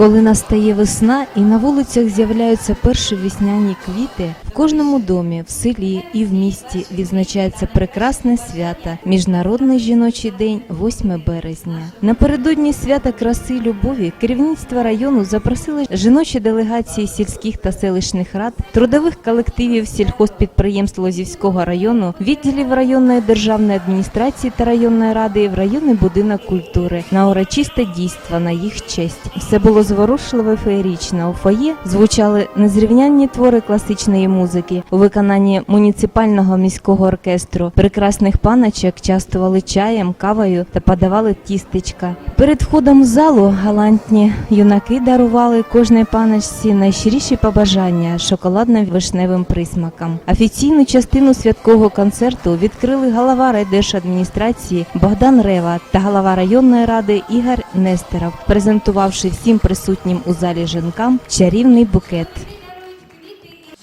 Коли настає весна і на вулицях з'являються перші весняні квіти, в кожному домі, в селі і в місті відзначається прекрасне свято Міжнародний жіночий день 8 березня. Напередодні свята краси й любові керівництво району запросило жіночі делегації сільських та селищних рад, трудових колективів сільхозпідприємств Лозівського району, відділів районної державної адміністрації та районної ради в районний будинок культури на урочисте дійство на їх честь. Все було зворушливо і. У фоє звучали незрівнянні твори класичної музики у виконанні муніципального міського оркестру. Прекрасних паночок частували чаєм, кавою та подавали тістечка. Перед входом в залу галантні юнаки дарували кожній паночці найщиріші побажання шоколадно-вишневим присмакам. Офіційну частину святкового концерту відкрили голова райдержадміністрації Богдан Рева та голова районної ради Ігор Нестеров, презентувавши всім присутнім у залі жінкам чарівний букет.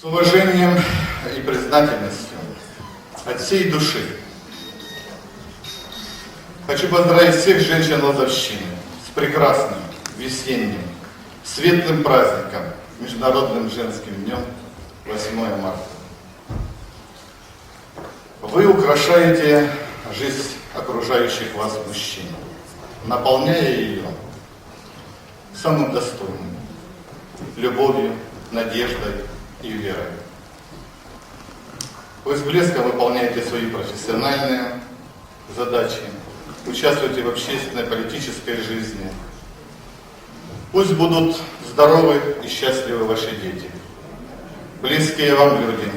С уважением и признательностью от всей души хочу поздравить всех женщин Лозовщины с прекрасным весенним, светлым праздником, Международным женским днем 8 марта. Вы украшаете жизнь окружающих вас мужчин, наполняя ее самым достойным – любовью, надеждой и верой. Вы с блеском выполняете свои профессиональные задачи, участвуете в общественной политической жизни. Пусть будут здоровы и счастливы ваши дети, близкие вам люди,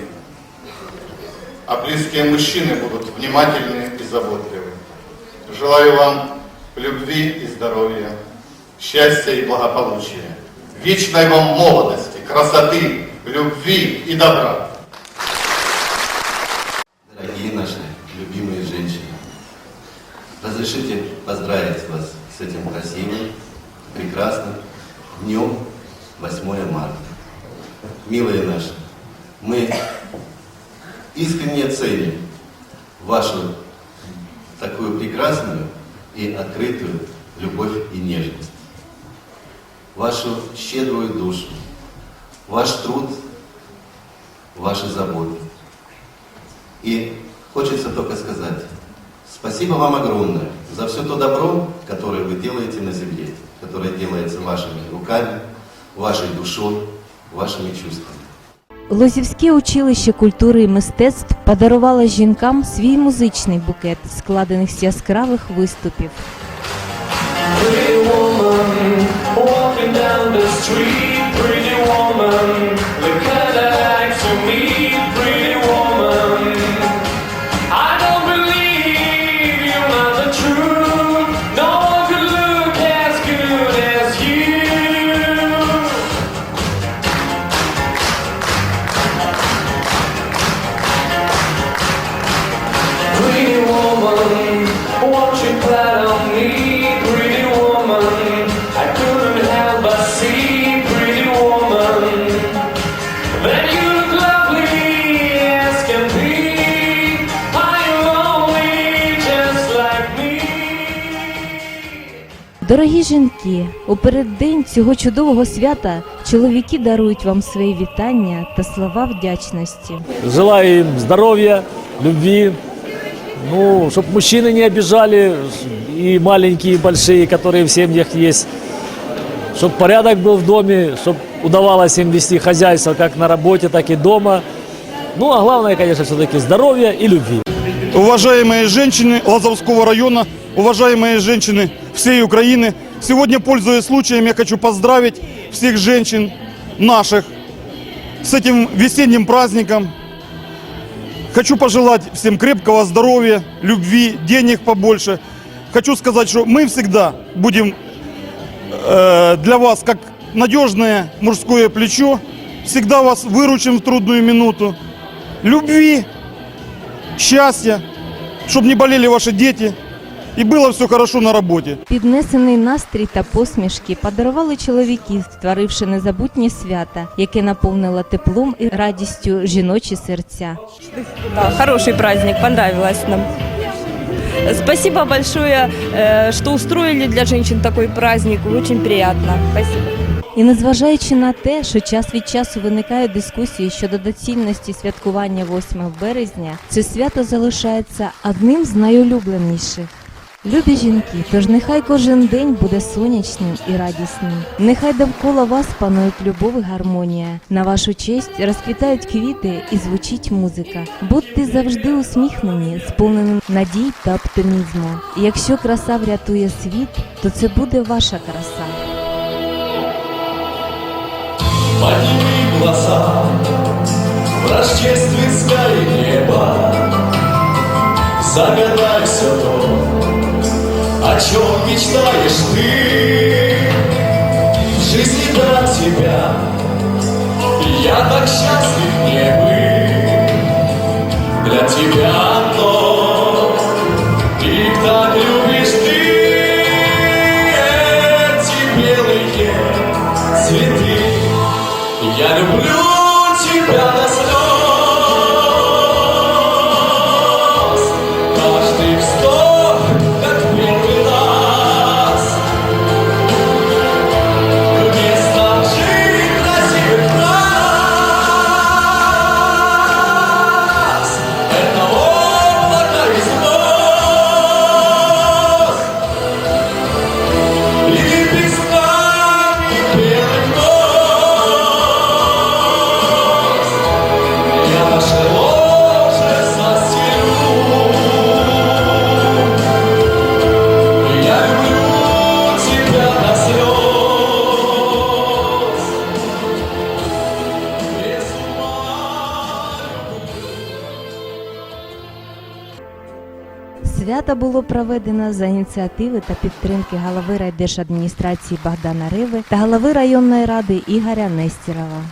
а близкие мужчины будут внимательны и заботливы. Желаю вам любви и здоровья, счастья и благополучия, вечной вам молодости, красоты, любви и добра. Дорогие наши любимые женщины, разрешите поздравить вас с этим красивым, прекрасным днем 8 марта. Милые наши, мы искренне ценим вашу такую прекрасную и открытую любовь и нежность, вашу щедрую душу, ваш труд, ваши заботы. И хочется только сказать, спасибо вам огромное за все то добро, которое вы делаете на земле, которое делается вашими руками, вашей душой, вашими чувствами. Лозівське училище культури і мистецтв подарувало жінкам свій музичний букет, складений з яскравих виступів. The street. Pretty woman, Дорогі жінки, у переддень цього чудового свята чоловіки дарують вам свої вітання та слова вдячності. Желаю им здоровья, любви, ну, чтобы мужчины не обижали, и маленькие, и большие, которые в семьях есть, чтобы порядок был в доме, чтобы удавалось им вести хозяйство как на работе, так и дома. Ну, а главное, конечно, все-таки здоровья и любви. Уважаемые женщины Лазовского района, уважаемые женщины всей Украины, сегодня, пользуясь случаем, я хочу поздравить всех женщин наших с этим весенним праздником. Хочу пожелать всем крепкого здоровья, любви, денег побольше. Хочу сказать, что мы всегда будем э, для вас как надежное мужское плечо, всегда вас выручим в трудную минуту. Любви, счастья, чтобы не болели ваши дети и было все хорошо на работе. Піднесений настрій та посмішки подарували чоловіки, створивши незабутнє свята, яке наповнило теплом і радістю жіночі серця. Да, хороший праздник, понравилось нам. Спасибо большое, э, что устроили для женщин такой праздник. Очень приятно. Спасибо. І незважаючи на те, що час від часу виникають дискусії щодо доцільності святкування 8 березня, це свято залишається одним з найулюбленіших. Любі жінки, тож нехай кожен день буде сонячним і радісним. Нехай довкола вас панують любов і гармонія. На вашу честь розквітають квіти і звучить музика. Будьте завжди усміхнені, сповнені надій та оптимізму. І якщо краса врятує світ, то це буде ваша краса. Подними глаза. В рождественское небо. Загадай все то О чем мечтаешь ты. В жизни до тебя Я так счастлив не быть. Для тебя Yeah, the blue. Свято було проведено за ініціативи та підтримки голови райдержадміністрації Богдана Риви та голови районної ради Ігоря Нестерова.